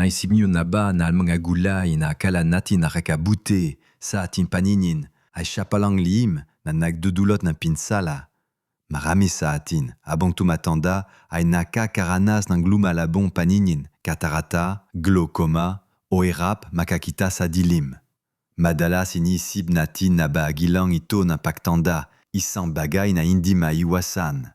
Naisip nyo na ba na ang mga gulay na akala natin nakakabuti sa ating paningin ay siya palang lihim na nagdudulot ng pinsala? Marami sa atin, habang tumatanda, ay nakakaranas ng lumalabong paningin, katarata, glaucoma, o hirap makakita sa dilim. Madalas inisip natin na bahagi lang ito ng pagtanda, isang bagay na hindi maiwasan.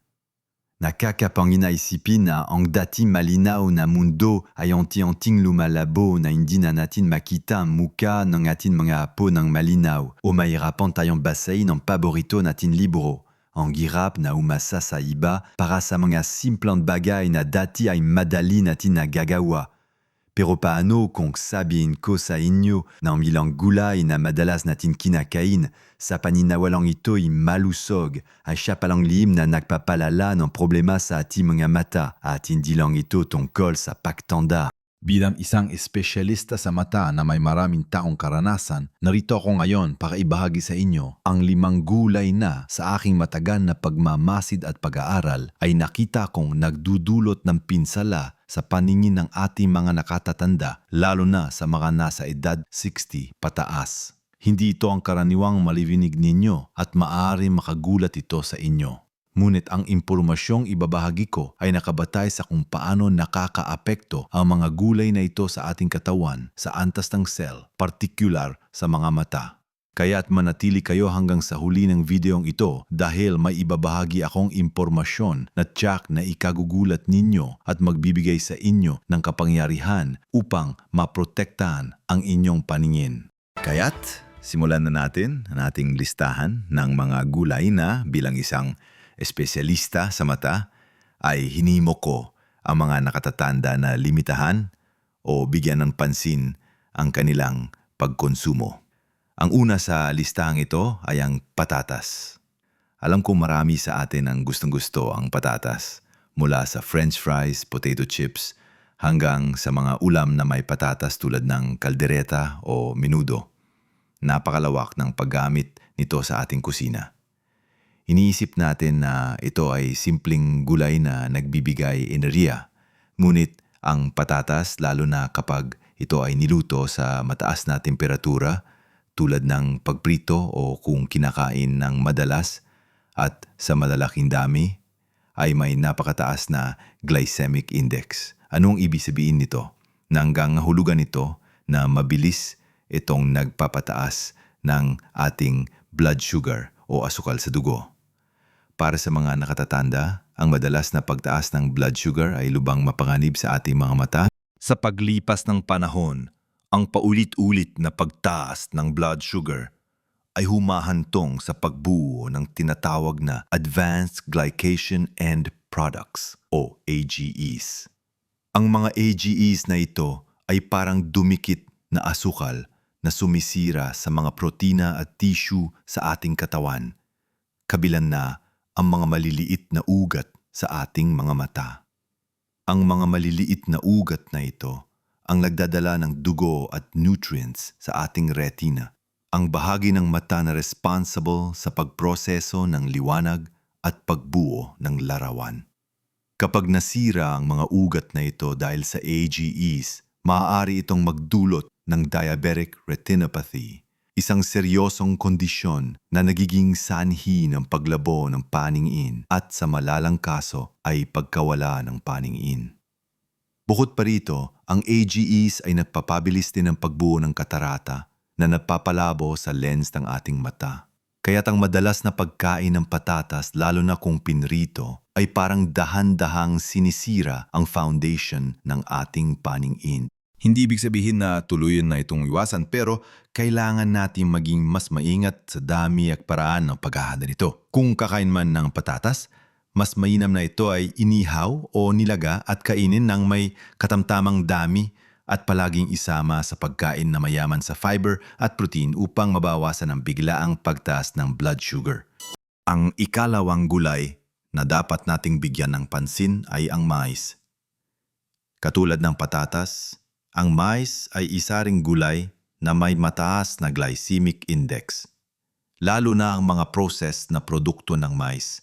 Nakakapangina isipin na ang dati malinaw na mundo ay unti-unting lumalabo na hindi na natin makita ang muka ng ating mga apo ng malinaw o mahirapan tayong basahin ang paborito natin libro. Ang hirap na umasa sa iba para sa mga simpleng bagay na dati ay madali natin nagagawa. Pero paano kung sabihin ko sa inyo na ang bilang gulay na madalas natin kinakain sa paninawalang ito ay malusog ay siya palang lihim na nagpapalala ng problema sa ating mga mata at hindi lang ito tungkol sa pagtanda. Bilang isang espesyalista sa mata na may maraming taong karanasan, narito ako ngayon para ibahagi sa inyo ang limang gulay na sa aking matagal na pagmamasid at pag-aaral ay nakita kong nagdudulot ng pinsala sa paningin ng ating mga nakatatanda lalo na sa mga nasa edad 60 pataas. Hindi ito ang karaniwang malivinig ninyo at maaari makagulat ito sa inyo. Ngunit ang impormasyong ibabahagi ko ay nakabatay sa kung paano nakakaapekto ang mga gulay na ito sa ating katawan sa antas ng cell, particular sa mga mata. Kaya't manatili kayo hanggang sa huli ng videong ito dahil may ibabahagi akong impormasyon na tsak na ikagugulat ninyo at magbibigay sa inyo ng kapangyarihan upang maprotektahan ang inyong paningin. Kaya't simulan na natin ang ating listahan ng mga gulay na bilang isang espesyalista sa mata ay hinimo ko ang mga nakatatanda na limitahan o bigyan ng pansin ang kanilang pagkonsumo. Ang una sa listahang ito ay ang patatas. Alam ko marami sa atin ang gustong-gusto ang patatas, mula sa french fries, potato chips, hanggang sa mga ulam na may patatas tulad ng kaldereta o menudo. Napakalawak ng paggamit nito sa ating kusina. Iniisip natin na ito ay simpleng gulay na nagbibigay enerhiya. Ngunit ang patatas, lalo na kapag ito ay niluto sa mataas na temperatura, tulad ng pagprito o kung kinakain ng madalas at sa malalaking dami, ay may napakataas na glycemic index. Anong ibig sabihin nito? Na hanggang hulugan ito na mabilis itong nagpapataas ng ating blood sugar o asukal sa dugo. Para sa mga nakatatanda, ang madalas na pagtaas ng blood sugar ay lubang mapanganib sa ating mga mata. Sa paglipas ng panahon, ang paulit-ulit na pagtaas ng blood sugar ay humahantong sa pagbuo ng tinatawag na Advanced Glycation End Products o AGEs. Ang mga AGEs na ito ay parang dumikit na asukal na sumisira sa mga protina at tissue sa ating katawan, kabilan na ang mga maliliit na ugat sa ating mga mata. Ang mga maliliit na ugat na ito ang nagdadala ng dugo at nutrients sa ating retina, ang bahagi ng mata na responsible sa pagproseso ng liwanag at pagbuo ng larawan. Kapag nasira ang mga ugat na ito dahil sa AGEs, maaari itong magdulot ng diabetic retinopathy, isang seryosong kondisyon na nagiging sanhi ng paglabo ng paningin at sa malalang kaso ay pagkawala ng paningin. Bukod pa rito, ang AGEs ay nagpapabilis din ng pagbuo ng katarata na nagpapalabo sa lens ng ating mata. Kaya't ang madalas na pagkain ng patatas lalo na kung pinrito ay parang dahan-dahang sinisira ang foundation ng ating paningin. Hindi ibig sabihin na tuluyan na itong iwasan pero kailangan natin maging mas maingat sa dami at paraan ng paghahanda nito. Kung kakain man ng patatas, mas mainam na ito ay inihaw o nilaga at kainin ng may katamtamang dami at palaging isama sa pagkain na mayaman sa fiber at protein upang mabawasan ang biglaang pagtaas ng blood sugar. Ang ikalawang gulay na dapat nating bigyan ng pansin ay ang mais. Katulad ng patatas, ang mais ay isa ring gulay na may mataas na glycemic index, lalo na ang mga processed na produkto ng mais.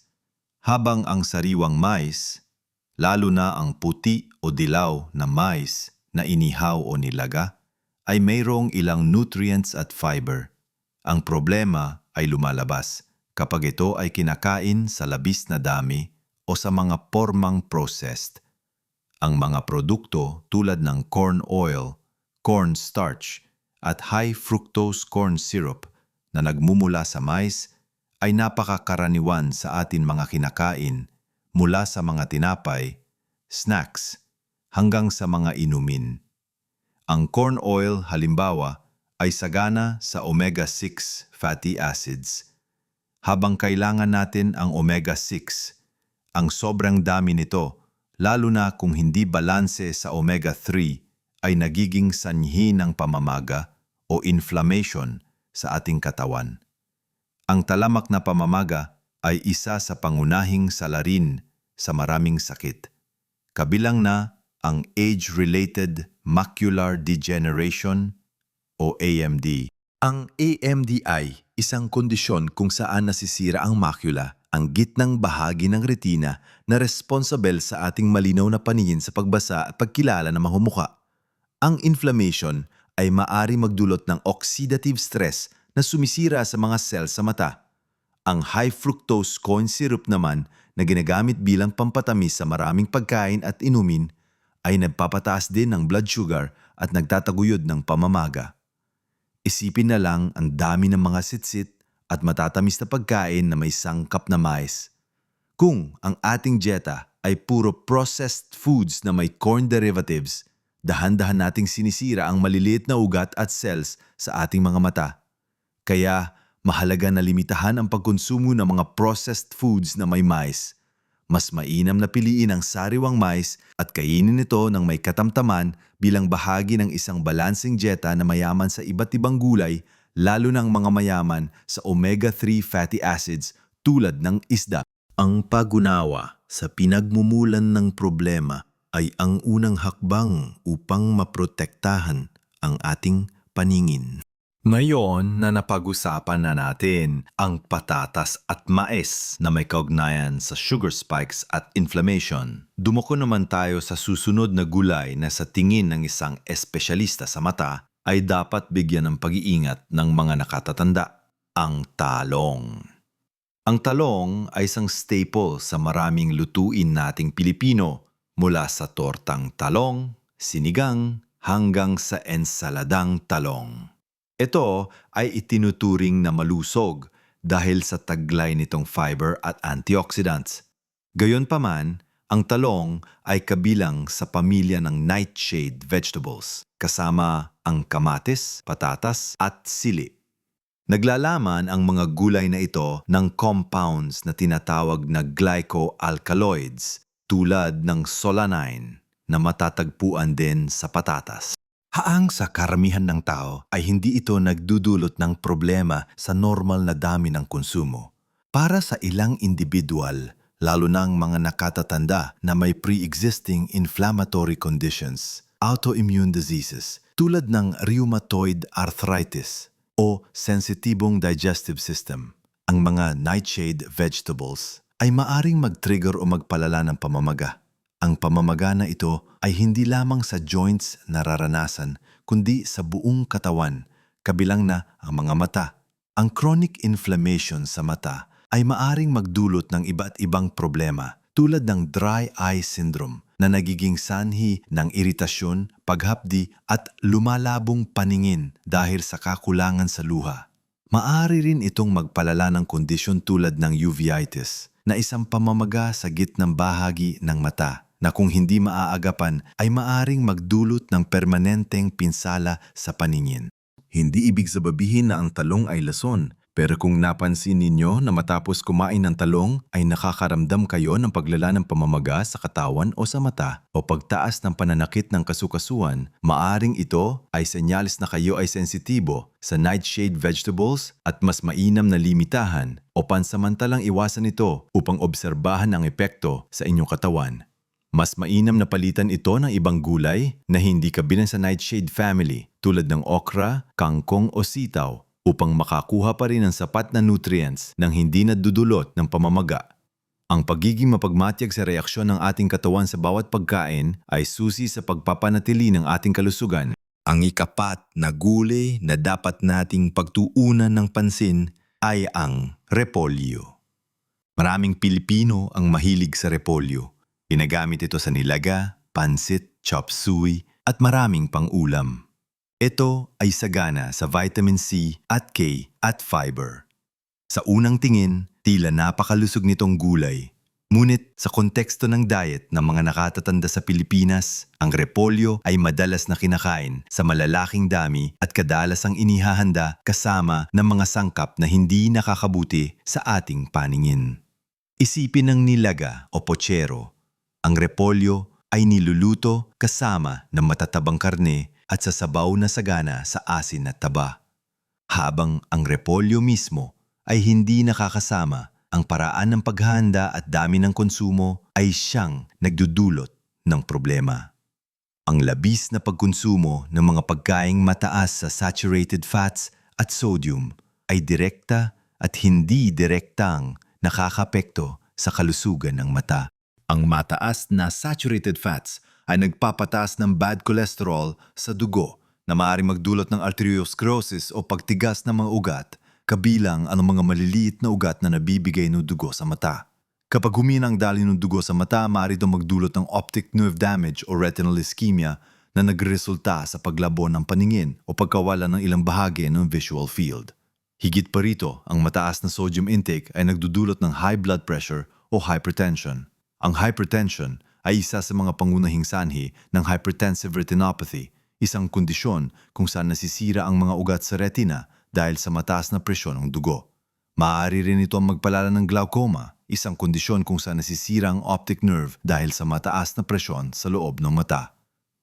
Habang ang sariwang mais, lalo na ang puti o dilaw na mais, na inihaw o nilaga ay mayroong ilang nutrients at fiber. Ang problema ay lumalabas kapag ito ay kinakain sa labis na dami o sa mga formang processed. Ang mga produkto tulad ng corn oil, corn starch, at high fructose corn syrup na nagmumula sa mais ay napakakaraniwan sa atin mga kinakain mula sa mga tinapay, snacks, hanggang sa mga inumin. Ang corn oil halimbawa ay sagana sa omega-6 fatty acids. Habang kailangan natin ang omega-6, ang sobrang dami nito, lalo na kung hindi balanse sa omega-3, ay nagiging sanhi ng pamamaga o inflammation sa ating katawan. Ang talamak na pamamaga ay isa sa pangunahing salarin sa maraming sakit. Kabilang na ang age-related macular degeneration o AMD. Ang AMD ay isang kondisyon kung saan nasisira ang macula, ang gitnang bahagi ng retina na responsible sa ating malinaw na paningin sa pagbasa at pagkilala ng mahumuka. Ang inflammation ay maari magdulot ng oxidative stress na sumisira sa mga cell sa mata. Ang high fructose corn syrup naman na ginagamit bilang pampatamis sa maraming pagkain at inumin ay nagpapataas din ng blood sugar at nagtataguyod ng pamamaga. Isipin na lang ang dami ng mga sitsit at matatamis na pagkain na may sangkap na mais. Kung ang ating dieta ay puro processed foods na may corn derivatives, dahan-dahan nating sinisira ang maliliit na ugat at cells sa ating mga mata. Kaya mahalaga na limitahan ang pagkonsumo ng mga processed foods na may mais. Mas mainam na piliin ang sariwang mais at kainin ito ng may katamtaman bilang bahagi ng isang balancing dieta na mayaman sa iba't ibang gulay lalo ng mga mayaman sa omega-3 fatty acids tulad ng isda. Ang pagunawa sa pinagmumulan ng problema ay ang unang hakbang upang maprotektahan ang ating paningin. Ngayon na napag-usapan na natin ang patatas at mais na may kaugnayan sa sugar spikes at inflammation, dumako naman tayo sa susunod na gulay na sa tingin ng isang espesyalista sa mata ay dapat bigyan ng pag-iingat ng mga nakatatanda, ang talong. Ang talong ay isang staple sa maraming lutuin nating Pilipino mula sa tortang talong, sinigang, hanggang sa ensaladang talong. Ito ay itinuturing na malusog dahil sa taglay nitong fiber at antioxidants. Gayunpaman, ang talong ay kabilang sa pamilya ng nightshade vegetables, kasama ang kamatis, patatas at sili. Naglalaman ang mga gulay na ito ng compounds na tinatawag na glycoalkaloids tulad ng solanine na matatagpuan din sa patatas. Haang sa karamihan ng tao ay hindi ito nagdudulot ng problema sa normal na dami ng konsumo. Para sa ilang individual, lalo ang mga nakatatanda na may pre-existing inflammatory conditions, autoimmune diseases, tulad ng rheumatoid arthritis o sensitibong digestive system, ang mga nightshade vegetables ay maaring mag-trigger o magpalala ng pamamaga. Ang pamamaga na ito ay hindi lamang sa joints nararanasan, kundi sa buong katawan, kabilang na ang mga mata. Ang chronic inflammation sa mata ay maaring magdulot ng iba't ibang problema tulad ng dry eye syndrome na nagiging sanhi ng iritasyon, paghapdi at lumalabong paningin dahil sa kakulangan sa luha. Maari rin itong magpalala ng kondisyon tulad ng uveitis na isang pamamaga sa gitnang bahagi ng mata na kung hindi maaagapan ay maaring magdulot ng permanenteng pinsala sa paningin. Hindi ibig sababihin na ang talong ay lason, pero kung napansin ninyo na matapos kumain ng talong ay nakakaramdam kayo ng paglala ng pamamaga sa katawan o sa mata o pagtaas ng pananakit ng kasukasuan, maaring ito ay senyalis na kayo ay sensitibo sa nightshade vegetables at mas mainam na limitahan o pansamantalang iwasan ito upang obserbahan ang epekto sa inyong katawan. Mas mainam na palitan ito ng ibang gulay na hindi kabilang sa nightshade family tulad ng okra, kangkong o sitaw upang makakuha pa rin ng sapat na nutrients nang hindi nadudulot ng pamamaga. Ang pagiging mapagmatyag sa reaksyon ng ating katawan sa bawat pagkain ay susi sa pagpapanatili ng ating kalusugan. Ang ikapat na gulay na dapat nating pagtuunan ng pansin ay ang repolyo. Maraming Pilipino ang mahilig sa repolyo. Ginagamit ito sa nilaga, pansit, chop suey at maraming pang-ulam. Ito ay sagana sa vitamin C at K at fiber. Sa unang tingin, tila napakalusog nitong gulay. Ngunit sa konteksto ng diet ng mga nakatatanda sa Pilipinas, ang repolyo ay madalas na kinakain sa malalaking dami at kadalasang inihahanda kasama ng mga sangkap na hindi nakakabuti sa ating paningin. Isipin ng nilaga o pochero, ang repolyo ay niluluto kasama ng matatabang karne at sasabaw na sagana sa asin at taba. Habang ang repolyo mismo ay hindi nakakasama, ang paraan ng paghahanda at dami ng konsumo ay siyang nagdudulot ng problema. Ang labis na pagkonsumo ng mga pagkaing mataas sa saturated fats at sodium ay direkta at hindi direktang nakakapekto sa kalusugan ng mata. Ang mataas na saturated fats ay nagpapataas ng bad cholesterol sa dugo na maaaring magdulot ng arteriosclerosis o pagtigas ng mga ugat, kabilang ang mga maliliit na ugat na nabibigay ng dugo sa mata. Kapag humina ang daloy ng dugo sa mata, maaari itong magdulot ng optic nerve damage o retinal ischemia na nagresulta sa paglabo ng paningin o pagkawala ng ilang bahagi ng visual field. Higit pa rito, ang mataas na sodium intake ay nagdudulot ng high blood pressure o hypertension. Ang hypertension ay isa sa mga pangunahing sanhi ng hypertensive retinopathy, isang kondisyon kung saan nasisira ang mga ugat sa retina dahil sa mataas na presyon ng dugo. Maaari rin ito ang magpalala ng glaucoma, isang kondisyon kung saan nasisira ang optic nerve dahil sa mataas na presyon sa loob ng mata.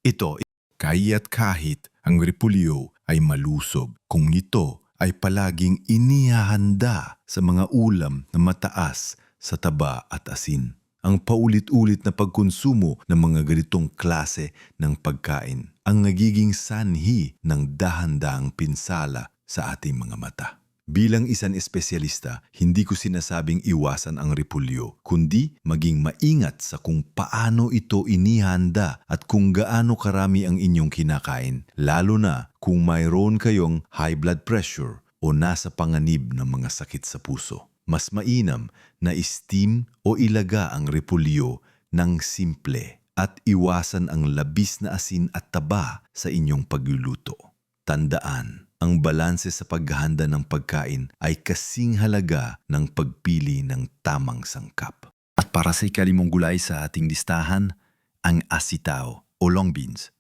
Ito, kaya't kahit ang repulyo ay malusog kung ito ay palaging inihahanda sa mga ulam na mataas sa taba at asin ang paulit-ulit na pagkonsumo ng mga ganitong klase ng pagkain ang nagiging sanhi ng dahan-dahang pinsala sa ating mga mata. Bilang isang espesyalista, hindi ko sinasabing iwasan ang repulyo, kundi maging maingat sa kung paano ito inihanda at kung gaano karami ang inyong kinakain, lalo na kung mayroon kayong high blood pressure o nasa panganib ng mga sakit sa puso mas mainam na steam o ilaga ang repulyo ng simple at iwasan ang labis na asin at taba sa inyong pagluluto. Tandaan, ang balanse sa paghahanda ng pagkain ay kasing halaga ng pagpili ng tamang sangkap. At para sa ikalimong gulay sa ating listahan, ang asitaw o long beans.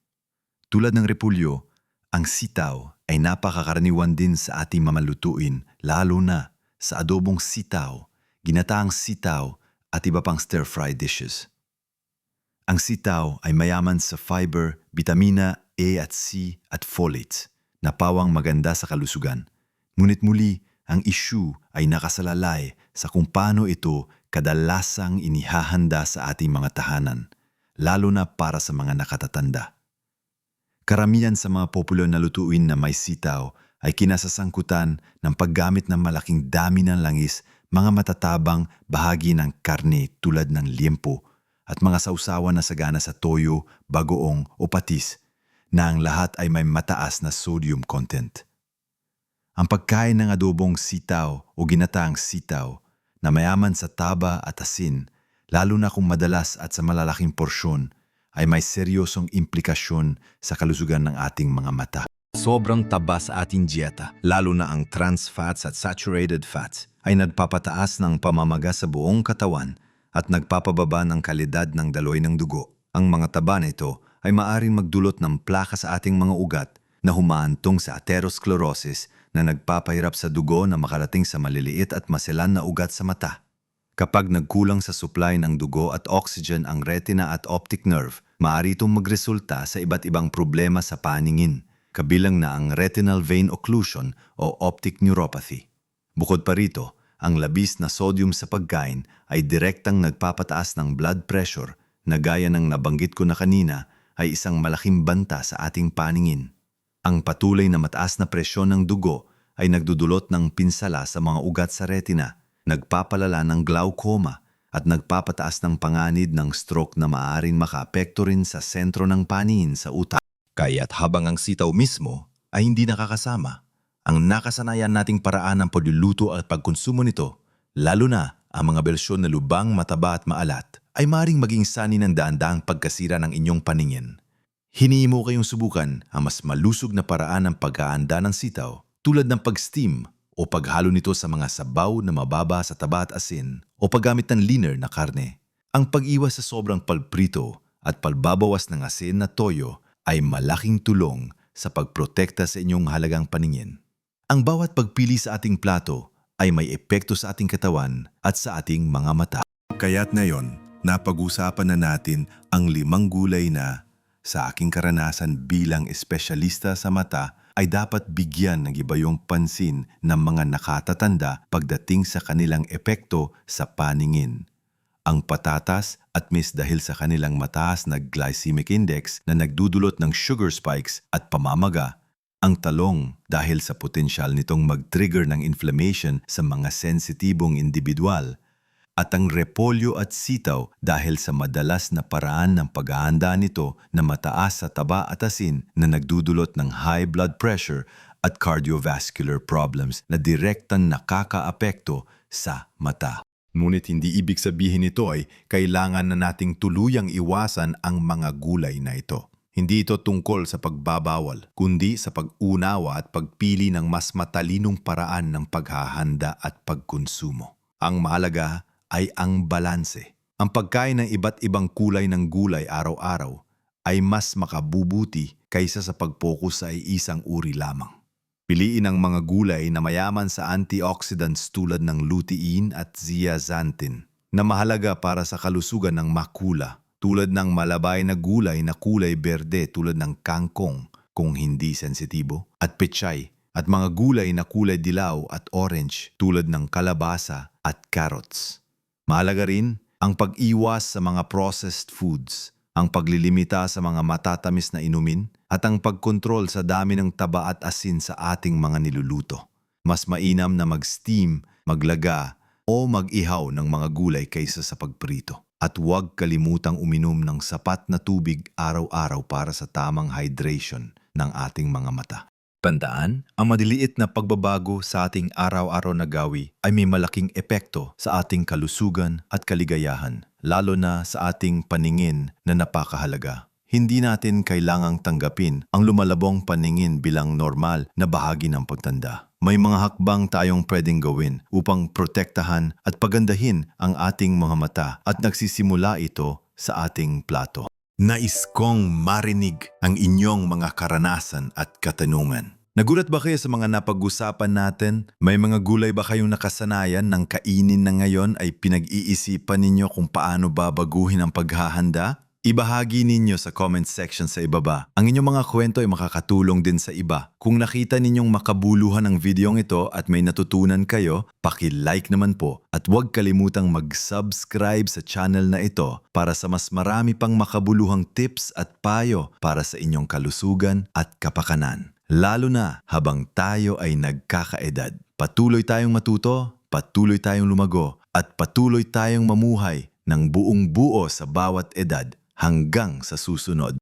Tulad ng repulyo, ang sitaw ay napakakaraniwan din sa ating mamalutuin lalo na sa adobong sitaw, ginataang sitaw at iba pang stir-fry dishes. Ang sitaw ay mayaman sa fiber, vitamina A at C at folates na pawang maganda sa kalusugan. Ngunit muli, ang issue ay nakasalalay sa kung paano ito kadalasang inihahanda sa ating mga tahanan, lalo na para sa mga nakatatanda. Karamihan sa mga popular na lutuin na may sitaw ay kinasasangkutan ng paggamit ng malaking dami ng langis, mga matatabang bahagi ng karne tulad ng liempo at mga sausawan na sagana sa toyo, bagoong o patis na ang lahat ay may mataas na sodium content. Ang pagkain ng adobong sitaw o ginataang sitaw na mayaman sa taba at asin, lalo na kung madalas at sa malalaking porsyon, ay may seryosong implikasyon sa kalusugan ng ating mga mata. Sobrang taba sa ating dieta, lalo na ang trans fats at saturated fats, ay nagpapataas ng pamamaga sa buong katawan at nagpapababa ng kalidad ng daloy ng dugo. Ang mga taba nito ay maaring magdulot ng plaka sa ating mga ugat na humahantong sa atherosclerosis na nagpapahirap sa dugo na makarating sa maliliit at maselan na ugat sa mata. Kapag nagkulang sa supply ng dugo at oxygen ang retina at optic nerve, maaari itong magresulta sa iba't ibang problema sa paningin, kabilang na ang retinal vein occlusion o optic neuropathy. Bukod pa rito, ang labis na sodium sa pagkain ay direktang nagpapataas ng blood pressure na gaya ng nabanggit ko na kanina ay isang malaking banta sa ating paningin. Ang patuloy na mataas na presyon ng dugo ay nagdudulot ng pinsala sa mga ugat sa retina, nagpapalala ng glaucoma at nagpapataas ng panganid ng stroke na maaaring makaapekto rin sa sentro ng panin sa utak. Kaya't habang ang sitaw mismo ay hindi nakakasama, ang nakasanayan nating paraan ng pagluluto at pagkonsumo nito, lalo na ang mga bersyon na lubang, mataba at maalat, ay maring maging sani ng daandaang pagkasira ng inyong paningin. Hinihimo kayong subukan ang mas malusog na paraan ng paghaanda ng sitaw tulad ng pag-steam o paghalo nito sa mga sabaw na mababa sa taba at asin o paggamit ng leaner na karne. Ang pag-iwas sa sobrang palprito at palbabawas ng asin na toyo ay malaking tulong sa pagprotekta sa inyong halagang paningin. Ang bawat pagpili sa ating plato ay may epekto sa ating katawan at sa ating mga mata. Kaya't ngayon, napag-usapan na natin ang limang gulay na, sa aking karanasan bilang espesyalista sa mata, ay dapat bigyan ng ibayong pansin ng mga nakatatanda pagdating sa kanilang epekto sa paningin. Ang patatas at mis dahil sa kanilang mataas na glycemic index na nagdudulot ng sugar spikes at pamamaga ang talong dahil sa potensyal nitong mag-trigger ng inflammation sa mga sensitibong individual at ang repolyo at sitaw dahil sa madalas na paraan ng paghahanda nito na mataas sa taba at asin na nagdudulot ng high blood pressure at cardiovascular problems na direktang nakakaapekto sa mata. Ngunit hindi ibig sabihin nito ay kailangan na nating tuluyang iwasan ang mga gulay na ito. Hindi ito tungkol sa pagbabawal, kundi sa pag-unawa at pagpili ng mas matalinong paraan ng paghahanda at pagkonsumo. Ang mahalaga ay ang balanse. Ang pagkain ng iba't ibang kulay ng gulay araw-araw ay mas makabubuti kaysa sa pag-focus sa isang uri lamang. Piliin ang mga gulay na mayaman sa antioxidants tulad ng lutein at zeaxanthin na mahalaga para sa kalusugan ng makula tulad ng malabay na gulay na kulay berde tulad ng kangkong kung hindi sensitibo at pechay at mga gulay na kulay dilaw at orange tulad ng kalabasa at carrots. Mahalaga rin ang pag-iwas sa mga processed foods, ang paglilimita sa mga matatamis na inumin at ang pagkontrol sa dami ng taba at asin sa ating mga niluluto. Mas mainam na mag-steam, maglaga o mag-ihaw ng mga gulay kaysa sa pagprito. At huwag kalimutang uminom ng sapat na tubig araw-araw para sa tamang hydration ng ating mga mata. Tandaan, ang madiliit na pagbabago sa ating araw-araw na gawi ay may malaking epekto sa ating kalusugan at kaligayahan, lalo na sa ating paningin na napakahalaga. Hindi natin kailangang tanggapin ang lumalabong paningin bilang normal na bahagi ng pagtanda. May mga hakbang tayong pwedeng gawin upang protektahan at pagandahin ang ating mga mata at nagsisimula ito sa ating plato. Nais kong marinig ang inyong mga karanasan at katanungan. Nagulat ba kayo sa mga napag-usapan natin? May mga gulay ba kayong nakasanayan ng kainin na ngayon ay pinag-iisipan ninyo kung paano babaguhin ang paghahanda? Ibahagi ninyo sa comment section sa ibaba. Ang inyong mga kwento ay makakatulong din sa iba. Kung nakita ninyong makabuluhan ang videong ito at may natutunan kayo, paki-like naman po at huwag kalimutang mag-subscribe sa channel na ito para sa mas marami pang makabuluhang tips at payo para sa inyong kalusugan at kapakanan. Lalo na habang tayo ay nagkakaedad. Patuloy tayong matuto, patuloy tayong lumago, at patuloy tayong mamuhay ng buong buo sa bawat edad hanggang sa susunod.